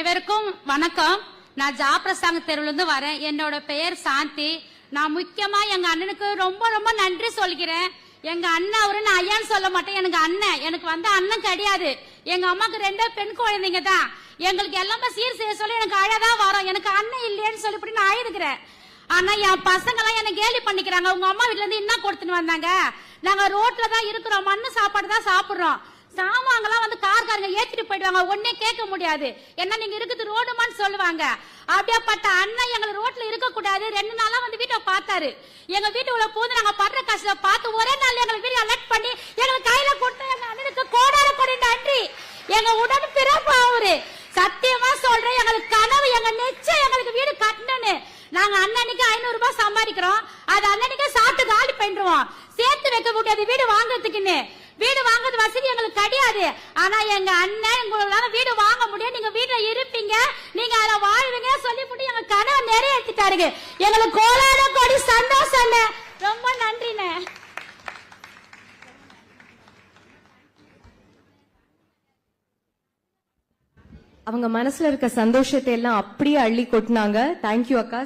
அனைவருக்கும் வணக்கம். நான் ஜாப்ரசாங்க தெருவுலேருந்து வரேன். என்னோட பெயர் சாந்தி. நான் முக்கியமா எங்க அண்ணனுக்கு ரொம்ப ரொம்ப நன்றி சொல்கிறேன். எங்க அண்ணன் அவரு நான் ஐயான்னு சொல்ல மாட்டேன். எனக்கு அண்ணன். எனக்கு வந்து அண்ணன் கிடையாது. எங்க அம்மாக்கு ரெண்டே பெண் குழந்தைங்க தான். எங்களுக்கு எல்லாமே சீர் செய்ய சொல்லி எனக்கு அழதான் வரும். எனக்கு அண்ணன் இல்லையேன்னு சொல்லி இப்படி நான் ஆயிருக்கிறேன். ஆனா என் பசங்க எல்லாம் என்ன கேலி பண்ணிக்கிறாங்க. உங்க அம்மா வீட்டுல இருந்து என்ன கொடுத்துன்னு வந்தாங்க? நாங்க ரோட்ல தான் இருக்கிறோம். மண்ணு சாப்பாடு தான் சாப்பிடுறோம். சாமான்லாம் வந்து கார்காரங்க ஏத்திட்டு போயிடுவாங்க. ஒன்னே கேட்க முடியாது. என்ன நீங்க இருக்குது ரோடுமான்னு சொல்லுவாங்க. அப்படியாப்பட்ட அண்ணன் எங்களை ரோட்ல இருக்க கூடாது ரெண்டு நாளா வந்து வீட்டை பார்த்தாரு. எங்க உள்ள போது நாங்க படுற காசுல பார்த்து ஒரே நாள் எங்களை வீடியோ அலர்ட் பண்ணி எங்களுக்கு கையில கொடுத்து எங்க அண்ணனுக்கு கோடார கொடி நன்றி. எங்க உடன் பிறப்பு அவரு. சத்தியமா சொல்றேன் எங்களுக்கு கனவு எங்க நிச்சயம் எங்களுக்கு வீடு கட்டணும்னு. நாங்க அண்ணனுக்கு ஐநூறு ரூபாய் சம்பாதிக்கிறோம். அது அண்ணனுக்கு சாப்பிட்டு காலி பண்ணிடுவோம். சேர்த்து வைக்க முடியாது வீடு வாங்குறதுக்குன்னு. வீடு வாங்குறது வசதி எங்களுக்கு கிடையாது. ஆனா எங்க அண்ணன் உங்களால வீடு வாங்க முடியும் நீங்க வீட்டுல இருப்பீங்க. நீங்க அதுல வாழ்வீங்க. சொல்லி போட்டு எங்க கனவை நிறைவேற்றிட்டாருங்க. எங்களுக்கு கோலான கொடி சந்தோஷம் ரொம்ப நன்றிண்ணே அவங்க மனசுல இருக்க சந்தோஷத்தை எல்லாம் அப்படியே அள்ளி கொட்டினாங்க. தேங்க்யூ அக்கா.